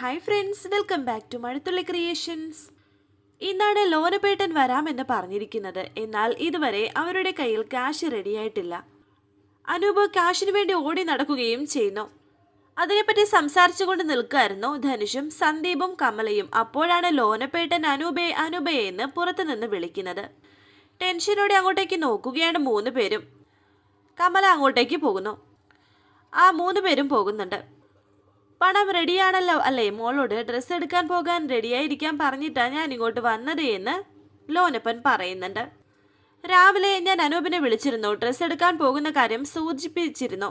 Hi friends welcome back to Mazhathulli creations ഇന്നാണ് ലോനപേട്ടൻ വരാമെന്ന് പറഞ്ഞിരിക്കുന്നത്. എന്നാൽ ഇതുവരെ അവരുടെ കയ്യിൽ ക്യാഷ് റെഡിയായിട്ടില്ല അനൂപ് ക്യാഷിന് വേണ്ടി ഓടി നടക്കുകയും ചെയ്യുന്നു. അതിനെപ്പറ്റി സംസാരിച്ചുകൊണ്ട് നിൽക്കായിരുന്നു ധനുഷും സന്ദീപും കമലയും. അപ്പോഴാണ് ലോനപേട്ടൻ അനൂപെ അനൂപയെ എന്ന് പുറത്തുനിന്ന് വിളിക്കുന്നത്. ടെൻഷനോടെ അങ്ങോട്ടേക്ക് നോക്കുകയാണ് മൂന്ന് പേരും. കമല അങ്ങോട്ടേക്ക് പോകുന്നു. ആ മൂന്ന് പേരും പോകുന്നുണ്ട്. പണം റെഡിയാണല്ലോ. അല്ലേ മോളോട് ഡ്രസ്സ് എടുക്കാൻ പോകാൻ റെഡിയായിരിക്കാൻ പറഞ്ഞിട്ടാണ് ഞാൻ ഇങ്ങോട്ട് വന്നത് എന്ന് ലോനപ്പൻ പറയുന്നുണ്ട്. രാവിലെ ഞാൻ അനൂപിനെ വിളിച്ചിരുന്നു. ഡ്രസ്സ് എടുക്കാൻ പോകുന്ന കാര്യം സൂചിപ്പിച്ചിരുന്നു.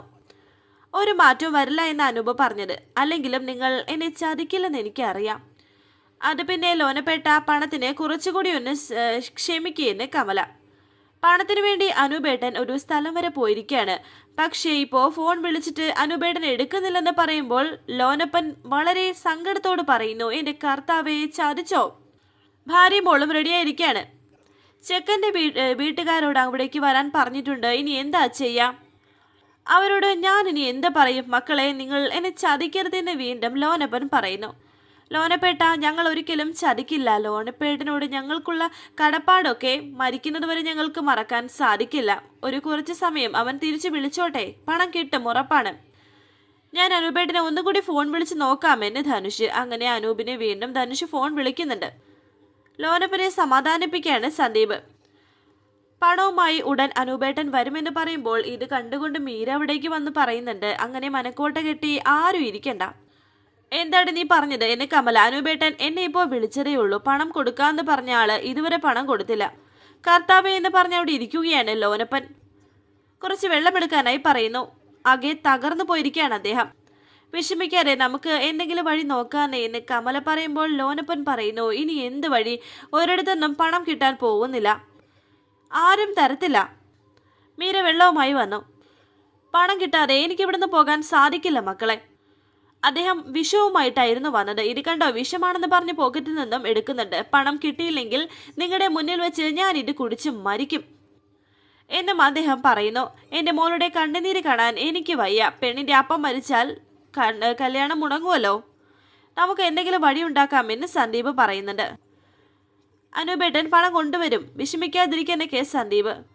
ഒരു മാറ്റവും വരില്ല എന്ന് അനൂപ് പറഞ്ഞത്. അല്ലെങ്കിലും നിങ്ങൾ എന്നെ ചതിക്കില്ലെന്ന് എനിക്കറിയാം. അത് പിന്നെ ലോനപ്പെട്ട പണത്തിന് കുറച്ചുകൂടി ഒന്ന് ക്ഷമിക്കുകയെന്ന് കമല. പണത്തിന് വേണ്ടി അനുപേട്ടൻ ഒരു സ്ഥലം വരെ പോയിരിക്കുകയാണ് പക്ഷേ ഇപ്പോ ഫോൺ വിളിച്ചിട്ട് അനുപേട്ടൻ എടുക്കുന്നില്ലെന്ന് പറയുമ്പോൾ ലോനപ്പൻ വളരെ സങ്കടത്തോട് പറയുന്നു എന്റെ കർത്താവെ ചതിച്ചോ? ഭാര്യയും മോളും റെഡിയായിരിക്കുകയാണ് ചെക്കന്റെ വീ വീട്ടുകാരോട് അവിടേക്ക് വരാൻ പറഞ്ഞിട്ടുണ്ട് ഇനി എന്താ ചെയ്യാം? അവരോട് ഞാൻ ഇനി എന്ത് പറയും? മക്കളെ നിങ്ങൾ എന്നെ ചതിക്കരുതെന്ന് വീണ്ടും ലോനപ്പൻ പറയുന്നു. ലോനപ്പേട്ട ഞങ്ങൾ ഒരിക്കലും ചതിക്കില്ല. ലോനപ്പേട്ടനോട് ഞങ്ങൾക്കുള്ള കടപ്പാടൊക്കെ മരിക്കുന്നത് വരെ ഞങ്ങൾക്ക് മറക്കാൻ സാധിക്കില്ല. ഒരു കുറച്ച് സമയം അവൻ തിരിച്ചു വിളിച്ചോട്ടെ. പണം കിട്ടും ഉറപ്പാണ്. ഞാൻ അനൂപേട്ടനെ ഒന്നുകൂടി ഫോൺ വിളിച്ച് നോക്കാമെന്ന് ധനുഷ്. അങ്ങനെ അനൂപിനെ വീണ്ടും ധനുഷ് ഫോൺ വിളിക്കുന്നുണ്ട്. ലോനപ്പനെ സമാധാനിപ്പിക്കുകയാണ് സന്ദീപ്. പണവുമായി ഉടൻ അനൂപേട്ടൻ വരുമെന്ന് പറയുമ്പോൾ ഇത് കണ്ടുകൊണ്ട് മീര അവിടേക്ക് വന്ന് പറയുന്നുണ്ട്. അങ്ങനെ മനക്കോട്ട കെട്ടി ആരും ഇരിക്കണ്ട. എന്താണ് നീ പറഞ്ഞത്? എന്നെ കമല അനുപേട്ടൻ എന്നെ ഇപ്പോൾ വിളിച്ചതേ ഉള്ളൂ. പണം കൊടുക്കാന്ന് പറഞ്ഞ ആൾ ഇതുവരെ പണം കൊടുത്തില്ല. കർത്താവ് എന്ന് പറഞ്ഞ അവിടെ ഇരിക്കുകയാണ് ലോനപ്പൻ കുറച്ച് വെള്ളമെടുക്കാനായി പറയുന്നു. ആകെ തകർന്നു പോയിരിക്കുകയാണ് അദ്ദേഹം. വിഷമിക്കാതെ നമുക്ക് എന്തെങ്കിലും വഴി നോക്കാന്നേ എന്ന് കമല പറയുമ്പോൾ ലോനപ്പൻ പറയുന്നു ഇനി എന്ത് വഴി? ഒരിടത്തൊന്നും പണം കിട്ടാൻ പോകുന്നില്ല. ആരും തരത്തില്ല. മീര വെള്ളവുമായി വന്നു. പണം കിട്ടാതെ എനിക്കിവിടുന്ന് പോകാൻ സാധിക്കില്ല മക്കളെ. അദ്ദേഹം വിഷവുമായിട്ടായിരുന്നു വന്നത്. ഇത് കണ്ടോ? വിഷമാണെന്ന് പറഞ്ഞ് പോക്കറ്റിൽ നിന്നും എടുക്കുന്നുണ്ട്. പണം കിട്ടിയില്ലെങ്കിൽ നിങ്ങളുടെ മുന്നിൽ വെച്ച് ഞാൻ ഇത് കുടിച്ച് മരിക്കും എന്നും അദ്ദേഹം പറയുന്നു. എന്റെ മോളുടെ കണ്ണുനീര് കാണാൻ എനിക്ക് വയ്യ. പെണ്ണിന്റെ അപ്പം മരിച്ചാൽ കല്യാണം മുടങ്ങുമല്ലോ നമുക്ക് എന്തെങ്കിലും വഴി ഉണ്ടാക്കാമെന്ന് സന്ദീപ് പറയുന്നുണ്ട്. അനുപേട്ടൻ പണം കൊണ്ടുവരും. വിഷമിക്കാതിരിക്കുന്ന കേസ് സന്ദീപ്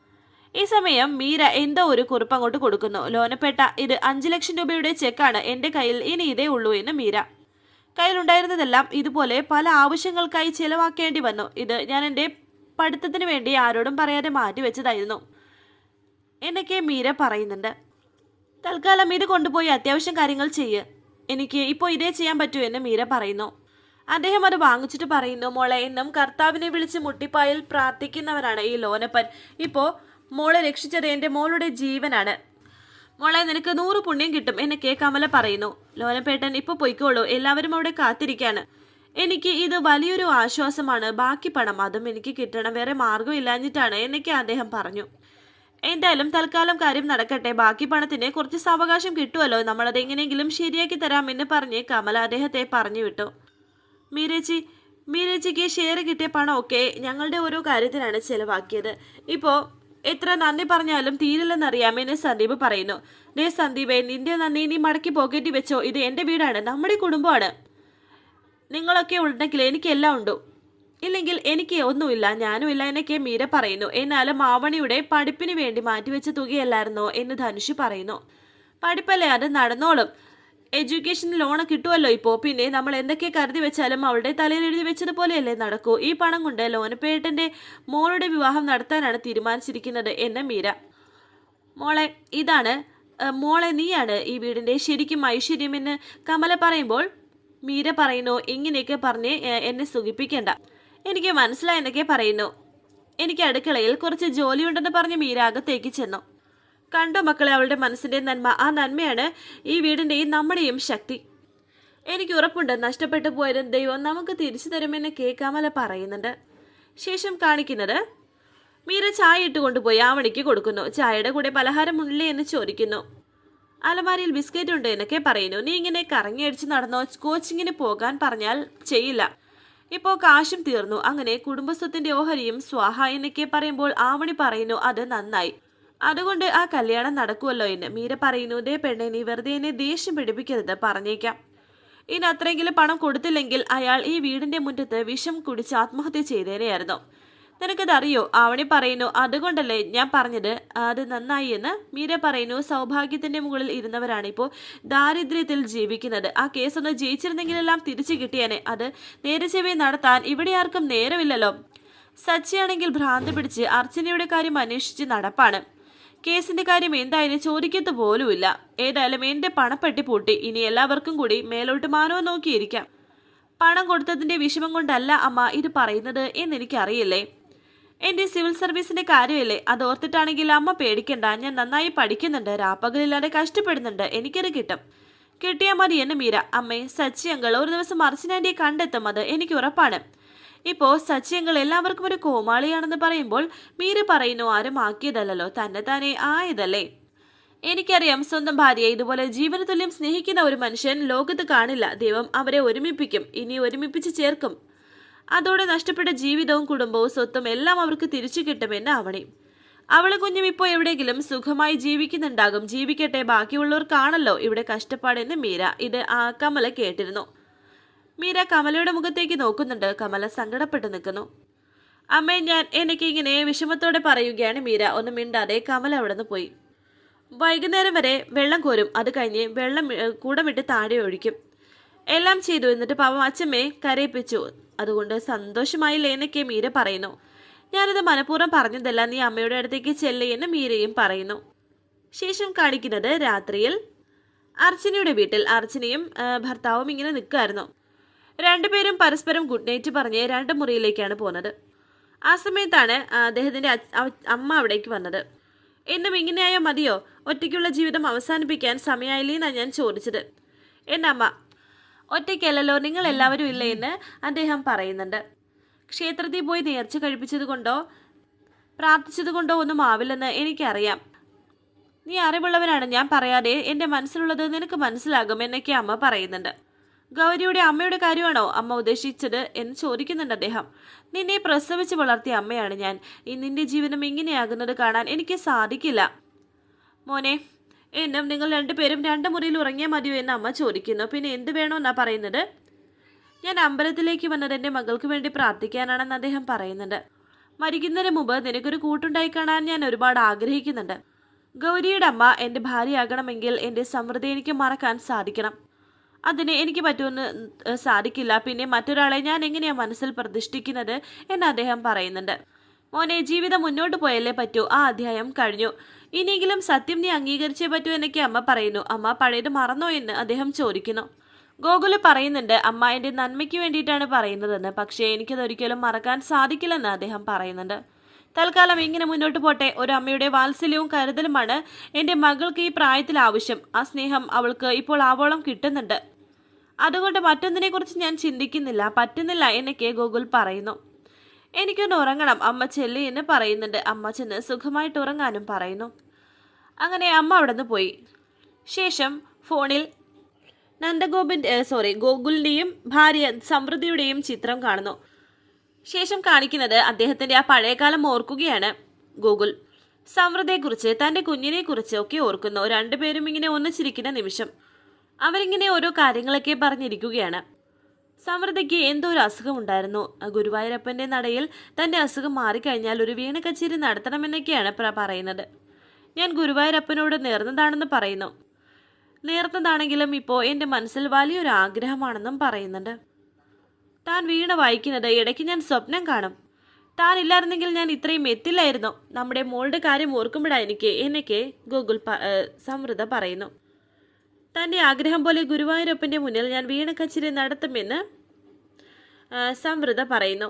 ഈ സമയം മീര എന്തോ ഒരു കുറിപ്പ് അങ്ങോട്ട് കൊടുക്കുന്നു. ലോനപ്പേട്ട ഇത് അഞ്ചു ലക്ഷം രൂപയുടെ ചെക്കാണ് എന്റെ കയ്യിൽ ഇനി ഇതേ ഉള്ളൂ എന്ന് മീര. കയ്യിലുണ്ടായിരുന്നതെല്ലാം ഇതുപോലെ പല ആവശ്യങ്ങൾക്കായി ചിലവാക്കേണ്ടി വന്നു. ഇത് ഞാൻ എന്റെ പഠിത്തത്തിന് വേണ്ടി ആരോടും പറയാതെ മാറ്റിവെച്ചതായിരുന്നു എന്നൊക്കെ മീര പറയുന്നുണ്ട്. തൽക്കാലം ഇത് കൊണ്ടുപോയി അത്യാവശ്യം കാര്യങ്ങൾ ചെയ്യ്. എനിക്ക് ഇപ്പോൾ ഇതേ ചെയ്യാൻ പറ്റൂ എന്ന് മീര പറയുന്നു. അദ്ദേഹം അത് വാങ്ങിച്ചിട്ട് പറയുന്നു മോളെ എന്നും കർത്താവിനെ വിളിച്ച് മുട്ടിപ്പായിൽ പ്രാർത്ഥിക്കുന്നവരാണ് ഈ ലോനപ്പൻ. ഇപ്പോൾ മോളെ രക്ഷിച്ചത് എന്റെ മോളുടെ ജീവനാണ്. മോളെ നിനക്ക് നൂറ് പുണ്യം കിട്ടും എന്നൊക്കെ കമല പറയുന്നു. ലോനപ്പേട്ടൻ ഇപ്പോൾ പൊയ്ക്കോളൂ എല്ലാവരും അവിടെ കാത്തിരിക്കാണ്. എനിക്ക് ഇത് വലിയൊരു ആശ്വാസമാണ് ബാക്കി പണം അതും എനിക്ക് കിട്ടണം വേറെ മാർഗമില്ലാഞ്ഞിട്ടാണ് എന്നൊക്കെ അദ്ദേഹം പറഞ്ഞു. എന്തായാലും തൽക്കാലം കാര്യം നടക്കട്ടെ ബാക്കി പണത്തിന് കുറച്ച് സാവകാശം കിട്ടുമല്ലോ നമ്മളത് എങ്ങനെയെങ്കിലും ശരിയാക്കി തരാം എന്ന് പറഞ്ഞ് കമല അദ്ദേഹത്തെ പറഞ്ഞു വിട്ടു. മീരേച്ചി മീരേച്ചിക്ക് ഷെയർ കിട്ടിയ പണമൊക്കെ ഞങ്ങളുടെ ഓരോ കാര്യത്തിനാണ് ചെലവാക്കിയത്. ഇപ്പോൾ എത്ര നന്ദി പറഞ്ഞാലും തീരില്ലെന്നറിയാമെന്ന് സന്ദീപ് പറയുന്നു. ഡേ സന്ദീപേ നിന്റെ നന്ദി നീ മടക്കി പോക്കറ്റി വെച്ചോ? ഇത് എന്റെ വീടാണ് നമ്മുടെ കുടുംബമാണ്. നിങ്ങളൊക്കെ ഉണ്ടെങ്കിൽ എനിക്കെല്ലാം ഉണ്ടോ. ഇല്ലെങ്കിൽ എനിക്ക് ഒന്നുമില്ല ഞാനും ഇല്ല എന്നൊക്കെ മീര പറയുന്നു. എന്നാലും മാവണിയുടെ പഠിപ്പിന് വേണ്ടി മാറ്റിവെച്ച തുകയല്ലായിരുന്നോ എന്ന് ധനുഷ് പറയുന്നു. പഠിപ്പല്ലേ അത് നടന്നോളും. എഡ്യൂക്കേഷൻ ലോൺ കിട്ടുമല്ലോ ഇപ്പോൾ പിന്നെ നമ്മൾ എന്തൊക്കെ കരുതി വെച്ചാലും അവളുടെ തലയിൽ എഴുതി വെച്ചതുപോലെയല്ലേ നടക്കൂ? ഈ പണം കൊണ്ട് ലോനപ്പേട്ടന്റെ മോളുടെ വിവാഹം നടത്താനാണ് തീരുമാനിച്ചിരിക്കുന്നത് എന്ന മീര. മോളെ ഇതാണ് മോളെ നീയാണ് ഈ വീടിന്റെ ശരിക്കും ഐശ്വര്യമെന്ന് കമല പറയുമ്പോൾ മീര പറയുന്നു ഇങ്ങനെയൊക്കെ പറഞ്ഞ് എന്നെ സുഖിപ്പിക്കേണ്ട. എനിക്ക് മനസ്സിലായെന്നൊക്കെ പറയുന്നു. എനിക്ക് അടുക്കളയിൽ കുറച്ച് ജോലിയുണ്ടെന്ന് പറഞ്ഞ് മീര അകത്തേക്ക് ചെന്നു. കണ്ടോ മക്കളെ? അവളുടെ മനസ്സിന്റെ നന്മ. ആ നന്മയാണ് ഈ വീടിന്റെയും നമ്മുടെയും ശക്തി. എനിക്ക് ഉറപ്പുണ്ട്. നഷ്ടപ്പെട്ടു പോയതും ദൈവം നമുക്ക് തിരിച്ചു തരുമെന്ന് കേക്കാമല കമല പറയുന്നുണ്ട്. ശേഷം കാണിക്കുന്നത് മീര ചായ ഇട്ട് കൊണ്ടുപോയി ആവണിക്ക് കൊടുക്കുന്നു. ചായയുടെ കൂടെ പലഹാരം ഉള്ളില്ലേ എന്ന് ചോദിക്കുന്നു. അലമാരിയിൽ ബിസ്ക്കറ്റ് ഉണ്ട് എന്നൊക്കെ പറയുന്നു. നീ ഇങ്ങനെ കറങ്ങി അടിച്ച് നടന്നോ? കോച്ചിങ്ങിന് പോകാൻ പറഞ്ഞാൽ ചെയ്യില്ല. ഇപ്പോൾ കാശും തീർന്നു. അങ്ങനെ കുടുംബസ്വത്തിന്റെ ഓഹരിയും സ്വാഹ എന്നൊക്കെ പറയുമ്പോൾ ആവണി പറയുന്നു. അത് നന്നായി. അതുകൊണ്ട് ആ കല്യാണം നടക്കുമല്ലോ എന്ന് മീര പറയുന്നു. ദേ പെണ്ണെ നീ വെറുതെ എന്നെ ദേഷ്യം പിടിപ്പിക്കരുത് പറഞ്ഞേക്കാം. ഇനി അത്രയെങ്കിലും പണം കൊടുത്തില്ലെങ്കിൽ അയാൾ ഈ വീടിന്റെ മുറ്റത്ത് വിഷം കുടിച്ച് ആത്മഹത്യ ചെയ്തേനെയായിരുന്നു. നിനക്കതറിയോ? ആവണി പറയുന്നു അതുകൊണ്ടല്ലേ ഞാൻ പറഞ്ഞത്? അത് നന്നായി എന്ന്. മീര പറയുന്നു സൗഭാഗ്യത്തിന്റെ മുകളിൽ ഇരുന്നവരാണ് ഇപ്പോൾ ദാരിദ്ര്യത്തിൽ ജീവിക്കുന്നത്. ആ കേസൊന്ന് ജയിച്ചിരുന്നെങ്കിലെല്ലാം തിരിച്ചു കിട്ടിയേനെ. അത് നേരെ ചെവി നടത്താൻ ഇവിടെ ആർക്കും നേരമില്ലല്ലോ. സച്ചിയാണെങ്കിൽ ഭ്രാന്ത് പിടിച്ച് അർച്ചനയുടെ കാര്യം അന്വേഷിച്ച് നടപ്പാണ്. കേസിന്റെ കാര്യം എന്തായാലും ചോദിക്കത്ത് പോലുമില്ല. ഏതായാലും എന്റെ പണപ്പെട്ടി പൂട്ടി. ഇനി എല്ലാവർക്കും കൂടി മേലോട്ട് മാനോ നോക്കിയിരിക്കാം. പണം കൊടുത്തതിന്റെ വിഷമം കൊണ്ടല്ല അമ്മ ഇത് പറയുന്നത് എന്നെനിക്കറിയില്ലേ? എന്റെ സിവിൽ സർവീസിന്റെ കാര്യമല്ലേ? അത് ഓർത്തിട്ടാണെങ്കിൽ അമ്മ പേടിക്കണ്ട. ഞാൻ നന്നായി പഠിക്കുന്നുണ്ട്. രാപ്പകലില്ലാതെ കഷ്ടപ്പെടുന്നുണ്ട്. എനിക്കത് കിട്ടും. കിട്ടിയാൽ മതി എന്നെ മീര. അമ്മേ സച്ചി അങ്കൾ ഒരു ദിവസം അർച്ചനാന്റെ കണ്ടെത്തും. അത് എനിക്ക് ഉറപ്പാണ്. ഇപ്പോ സച്ചിയങ്ങൾ എല്ലാവർക്കും ഒരു കോമാളിയാണെന്ന് പറയുമ്പോൾ മീര പറയുന്നു ആരും ആക്കിയതല്ലോ തന്നെ താനെ ആയതല്ലേ? എനിക്കറിയാം സ്വന്തം ഭാര്യയെ ഇതുപോലെ ജീവനതുല്യം സ്നേഹിക്കുന്ന ഒരു മനുഷ്യൻ ലോകത്ത് കാണില്ല ദൈവം അവരെ ഒരുമിപ്പിക്കും ഇനി ഒരുമിപ്പിച്ച് ചേർക്കും. അതോടെ നഷ്ടപ്പെട്ട ജീവിതവും കുടുംബവും സ്വത്തും എല്ലാം അവർക്ക് തിരിച്ചു കിട്ടുമെന്ന് അവണി. അവളെ കുഞ്ഞും ഇപ്പോൾ എവിടെയെങ്കിലും സുഖമായി ജീവിക്കുന്നുണ്ടാകും ജീവിക്കട്ടെ ബാക്കിയുള്ളവർക്കാണല്ലോ ഇവിടെ കഷ്ടപ്പാടെന്ന് മീര ഇത് ആ കമല കേട്ടിരുന്നു. മീര കമലയുടെ മുഖത്തേക്ക് നോക്കുന്നുണ്ട്. കമല സങ്കടപ്പെട്ട് നിൽക്കുന്നു. അമ്മേ ഞാൻ എനിക്ക് ഇങ്ങനെ വിഷമത്തോടെ പറയുകയാണ് മീര. ഒന്ന് മിണ്ടാതെ കമല അവിടെ നിന്ന് പോയി. വൈകുന്നേരം വരെ വെള്ളം കോരും. അത് കഴിഞ്ഞ് വെള്ളം കൂടമിട്ട് താഴെ ഒഴിക്കും. എല്ലാം ചെയ്തു. എന്നിട്ട് പാവം അച്ഛമ്മയെ കരയിപ്പിച്ചു. അതുകൊണ്ട് സന്തോഷമായില്ലേ എന്നൊക്കെ മീര പറയുന്നു. ഞാനിത് മനഃപൂർവം പറഞ്ഞതല്ല. നീ അമ്മയുടെ അടുത്തേക്ക് ചെല്ലേ എന്ന് മീരയും പറയുന്നു. ശേഷം കാണിക്കുന്നത് രാത്രിയിൽ അർച്ചനയുടെ വീട്ടിൽ. അർച്ചനയും ഭർത്താവും ഇങ്ങനെ നിൽക്കുമായിരുന്നു രണ്ടുപേരും പരസ്പരം ഗുഡ് നൈറ്റ് പറഞ്ഞ് രണ്ട് മുറിയിലേക്കാണ് പോകുന്നത്. ആ സമയത്താണ് അദ്ദേഹത്തിന്റെ അമ്മ അവിടേക്ക് വന്നത്. എന്നും ഇങ്ങനെയായോ മതിയോ? ഒറ്റയ്ക്കുള്ള ജീവിതം അവസാനിപ്പിക്കാൻ സമയമായില്ലേ എന്നാണ് ഞാൻ ചോദിച്ചത്. എന്റെ അമ്മ ഒറ്റയ്ക്കല്ലല്ലോ നിങ്ങൾ എല്ലാവരും ഇല്ലേ എന്ന് അദ്ദേഹം പറയുന്നുണ്ട്. ക്ഷേത്രത്തിൽ പോയി നേർച്ച കഴിപ്പിച്ചത് പ്രാർത്ഥിച്ചതുകൊണ്ടോ പ്രാർത്ഥിച്ചത് കൊണ്ടോ ഒന്നും ആവില്ലെന്ന് എനിക്കറിയാം. നീ അറിവുള്ളവനാണ് ഞാൻ പറയാതെ എന്റെ മനസ്സിലുള്ളത് നിനക്ക് മനസ്സിലാകും എന്നൊക്കെ അമ്മ പറയുന്നുണ്ട്. ഗൗരിയുടെ അമ്മയുടെ കാര്യമാണോ അമ്മ ഉദ്ദേശിച്ചത് എന്ന് ചോദിക്കുന്നുണ്ട് അദ്ദേഹം. നിന്നെ പ്രസവിച്ച് വളർത്തിയ അമ്മയാണ് ഞാൻ. ഈ നിന്റെ ജീവിതം ഇങ്ങനെയാകുന്നത് കാണാൻ എനിക്ക് സാധിക്കില്ല. മോനെ എന്നും നിങ്ങൾ രണ്ടുപേരും രണ്ട് മുറിയിൽ ഉറങ്ങിയാൽ മതിയോ എന്ന് അമ്മ ചോദിക്കുന്നു. പിന്നെ എന്ത് വേണമെന്നാ പറയുന്നത്? ഞാൻ അമ്പലത്തിലേക്ക് വന്നത് എന്റെ മകൾക്ക് വേണ്ടി പ്രാർത്ഥിക്കാനാണെന്ന് അദ്ദേഹം പറയുന്നുണ്ട്. മരിക്കുന്നതിന് മുമ്പ് നിനക്കൊരു കൂട്ടുണ്ടായി കാണാൻ ഞാൻ ഒരുപാട് ആഗ്രഹിക്കുന്നുണ്ട്. ഗൗരിയുടെ അമ്മ എന്റെ ഭാര്യയാകണമെങ്കിൽ എന്റെ സമൃദ്ധി എനിക്ക് മറക്കാൻ സാധിക്കണം. അതിന് എനിക്ക് പറ്റുമെന്ന് സാധിക്കില്ല. പിന്നെ മറ്റൊരാളെ ഞാൻ എങ്ങനെയാണ് മനസ്സിൽ പ്രതിഷ്ഠിക്കുന്നത് എന്ന് അദ്ദേഹം പറയുന്നുണ്ട്. മോനെ ജീവിതം മുന്നോട്ട് പോയല്ലേ പറ്റൂ? ആ അധ്യായം കഴിഞ്ഞു. ഇനിയെങ്കിലും സത്യം നീ അംഗീകരിച്ചേ പറ്റൂ എന്നൊക്കെ അമ്മ പറയുന്നു. അമ്മ പഴയത് മറന്നോ എന്ന് അദ്ദേഹം ചോദിക്കുന്നു. ഗോകുൽ പറയുന്നുണ്ട് അമ്മ എന്റെ നന്മയ്ക്ക് വേണ്ടിയിട്ടാണ് പറയുന്നതെന്ന്. പക്ഷേ എനിക്കതൊരിക്കലും മറക്കാൻ സാധിക്കില്ലെന്ന് അദ്ദേഹം പറയുന്നുണ്ട്. തൽക്കാലം ഇങ്ങനെ മുന്നോട്ട് പോട്ടെ. ഒരു അമ്മയുടെ വാത്സല്യവും കരുതലുമാണ് എന്റെ മകൾക്ക് ഈ പ്രായത്തിൽ ആവശ്യം. ആ സ്നേഹം അവൾക്ക് ഇപ്പോൾ ആവോളം കിട്ടുന്നുണ്ട്. അതുകൊണ്ട് മറ്റൊന്നിനെക്കുറിച്ച് ഞാൻ ചിന്തിക്കുന്നില്ല. പറ്റുന്നില്ല എന്നൊക്കെ ഗോകുൽ പറയുന്നു. എനിക്കൊന്ന് ഉറങ്ങണം അമ്മ ചെല്ലി എന്ന് പറയുന്നുണ്ട്. അമ്മ ചെന്ന് സുഖമായിട്ട് ഉറങ്ങാനും പറയുന്നു. അങ്ങനെ അമ്മ അവിടെ നിന്ന് പോയി. ശേഷം ഫോണിൽ നന്ദഗോപിന്റെ സോറി ഗോകുലിന്റെയും ഭാര്യ സമൃദ്ധിയുടെയും ചിത്രം കാണുന്നു. ശേഷം കാണിക്കുന്നത് അദ്ദേഹത്തിന്റെ ആ പഴയകാലം ഓർക്കുകയാണ് ഗൂഗിൾ സമൃദ്ധയെക്കുറിച്ച് തന്റെ കുഞ്ഞിനെക്കുറിച്ച് ഒക്കെ ഓർക്കുന്നു. രണ്ടുപേരും ഇങ്ങനെ ഒന്നിച്ചിരിക്കുന്ന നിമിഷം. അവരിങ്ങനെ ഓരോ കാര്യങ്ങളൊക്കെ പറഞ്ഞിരിക്കുകയാണ്. സമൃദ്ധയ്ക്ക് എന്തോ ഒരു അസുഖമുണ്ടായിരുന്നു ഗുരുവായൂരപ്പന്റെ നടയിൽ തന്റെ അസുഖം മാറിക്കഴിഞ്ഞാൽ ഒരു വീണ കച്ചേരി നടത്തണമെന്നൊക്കെയാണ് പറയുന്നത്. ഞാൻ ഗുരുവായൂരപ്പനോട് നേർന്നതാണെന്ന് പറയുന്നു. നേർന്നതാണെങ്കിലും ഇപ്പോൾ എന്റെ മനസ്സിൽ വലിയൊരു ആഗ്രഹമാണെന്നും പറയുന്നുണ്ട്. താൻ വീണ വായിക്കുന്നത് ഇടയ്ക്ക് ഞാൻ സ്വപ്നം കാണും. താൻ ഇല്ലായിരുന്നെങ്കിൽ ഞാൻ ഇത്രയും എത്തില്ലായിരുന്നു. നമ്മുടെ മോളുടെ കാര്യം ഓർക്കുമ്പോഴാണ് എനിക്ക് എന്നൊക്കെ ഗൂഗിൾ സമൃദ്ധ പറയുന്നു. തന്റെ ആഗ്രഹം പോലെ ഗുരുവായൂരപ്പന്റെ മുന്നിൽ ഞാൻ വീണ കച്ചേരി നടത്തുമെന്ന് സംവൃത പറയുന്നു.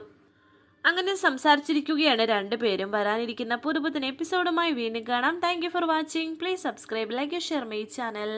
അങ്ങനെ സംസാരിച്ചിരിക്കുകയാണ് രണ്ടുപേരും വരാനിരിക്കുന്ന പുതുപുത്തൻ എപ്പിസോഡുമായി വീണ്ടും കാണാം. Thank for watching please subscribe like share my channel